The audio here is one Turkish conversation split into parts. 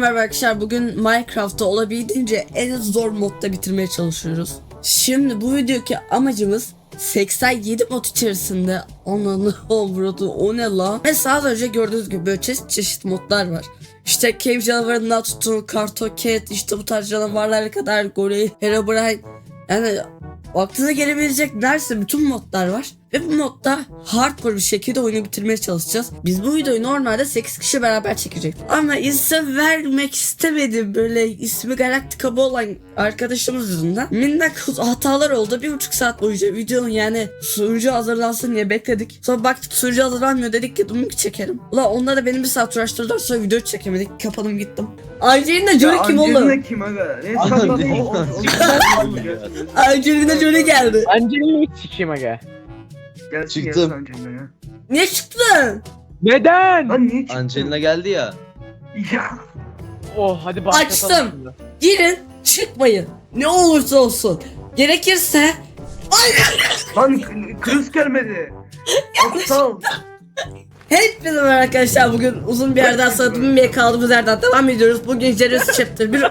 merhaba arkadaşlar. Bugün Minecraft'ta olabildiğince en zor modda bitirmeye çalışıyoruz. Şimdi bu videodaki amacımız 87 mod içerisinde ananı avradı o ne la? Mesela az gördüğünüz gibi böyle çeşit çeşit modlar var. İşte cave canavarından tutun, kartoket, işte bu tarz canavarlara kadar goril, herobrine. Yani aklına gelebilecek neredeyse bütün modlar var. Ve bu modda hardcore bir şekilde oyunu bitirmeye çalışacağız. Biz bu videoyu normalde 8 kişi beraber çekecektik. Ama isim vermek istemedim böyle ismi Galactica'da olan arkadaşımız yüzünden. Minnak hatalar oldu. Bir buçuk saat boyunca videonun yani sunucu hazırlansın diye bekledik. Sonra baktık sunucu hazırlanmıyor dedik ki dumuk çekelim. Ulan onlar da benim bir saat uğraştırdılar sonra video çekemedik. Kapadım gittim. Angelina Jolie kim oğlum? Angelina kim aga? Ne Angelina. Angelina Jolie geldi. Angelina'yı sikeyim aga. Gelsin Çıktım. gelsin Angelina ya. Niye çıktın? Neden? Lan niye çıktın? Angelina geldi ya. Ya. Oh hadi başlatalım. Açtım. şimdi. Girin çıkmayın. Ne olursa olsun. Gerekirse Lan kız gelmedi. Aptal. Hepinize merhaba arkadaşlar bugün uzun bir yerden sonra dönmeye kaldığımız yerden devam ediyoruz. Bugün Genesis Chapter 1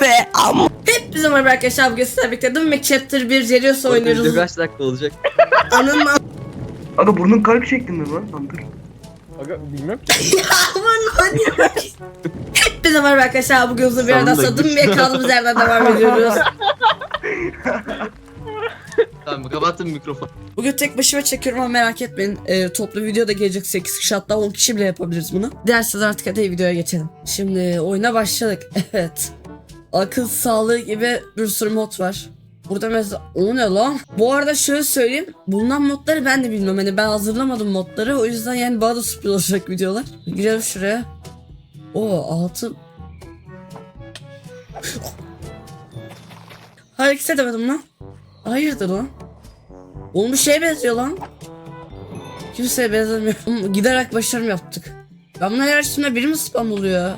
Ve ama Hepinize merhaba arkadaşlar bugün sizlerle birlikte Dönmek Chapter 1 Jerios oynuyoruz. kaç dakika olacak? Anın Aga burnun kalp şeklinde lan. Lan dur. Aga bilmiyorum ki. aman Hepinize merhaba arkadaşlar bugün uzun bir yerden sonra dönmeye kaldığımız yerden devam ediyoruz. Tamam kapattım mikrofonu. Bugün tek başıma çekiyorum ama merak etmeyin. Ee, toplu video da gelecek 8 kişi hatta 10 kişi bile yapabiliriz bunu. Derseniz artık hadi videoya geçelim. Şimdi oyuna başladık. Evet. Akıl sağlığı gibi bir sürü mod var. Burada mesela o ne lan? Bu arada şöyle söyleyeyim. Bulunan modları ben de bilmiyorum. Hani ben hazırlamadım modları. O yüzden yani bana da sürpriz olacak videolar. Girelim şuraya. O altı. Hareket edemedim lan. Hayırdır lan? Oğlum bir şeye benziyor lan. Kimseye benzemiyor. Giderek başarım yaptık. Ben buna her üstümde biri mi spam oluyor?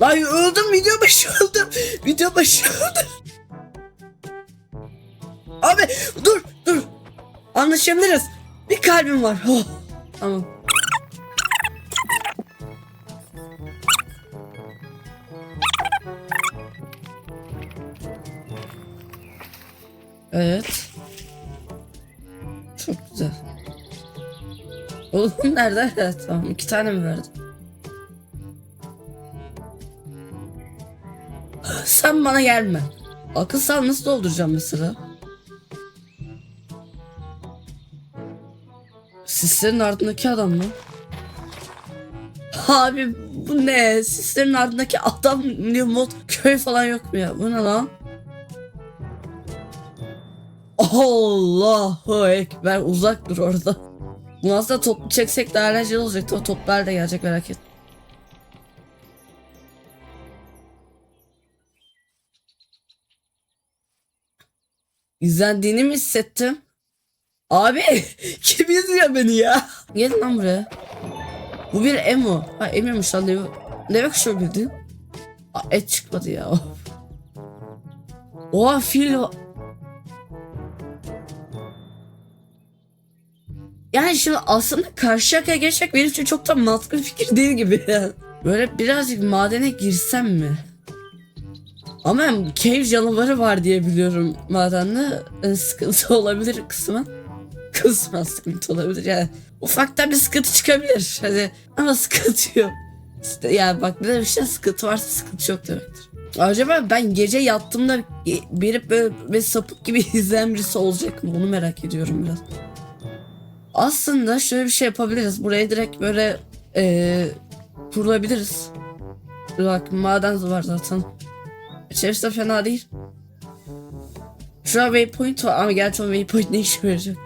Lan öldüm video başı öldüm. Video başı öldüm. Abi dur dur. Anlaşabiliriz. Bir kalbim var. Oh, tamam. Evet. Çok güzel. Oğlum nerede? Evet tamam iki tane mi verdi? Sen bana gelme. Akıl sağ nasıl dolduracağım mesela? Sislerin ardındaki adam mı? Abi bu ne? Sislerin ardındaki adam diyor mod köy falan yok mu ya? Bu ne lan? Allahu Ekber uzak dur orada. Bunu aslında toplu çeksek daha eğlenceli olacaktı o toplar da gelecek merak et. İzlendiğini mi hissettim? Abi kim izliyor beni ya? Gelin lan buraya. Bu bir emo. Ha emirmiş lan ne, ne demek şu bildin? Et çıkmadı ya. Oha fil Yani şimdi aslında karşıyaka geçmek benim için çok da mantıklı fikir değil gibi. Böyle birazcık madene girsem mi? Ama cave canavarı var diye biliyorum madende. E, sıkıntı olabilir kısmen. Kısmen sıkıntı olabilir yani. Ufaktan bir sıkıntı çıkabilir. Hadi ama sıkıntı yok. İşte yani bak bir de bir şey sıkıntı varsa sıkıntı yok demektir. Acaba ben gece yattığımda biri böyle bir sapık gibi izleyen birisi olacak mı? Onu merak ediyorum biraz. Aslında şöyle bir şey yapabiliriz. Buraya direkt böyle eee kurulabiliriz. Bak maden var zaten. İçerisi de fena değil. Şurada waypoint var ama gerçi o waypoint ne işe yarayacak?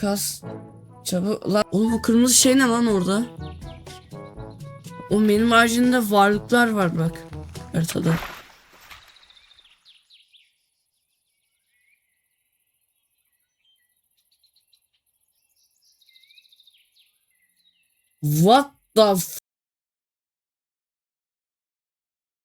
Kas. Çabuk. Lan oğlum bu kırmızı şey ne lan orada? O benim haricinde varlıklar var bak. Haritada. What the f-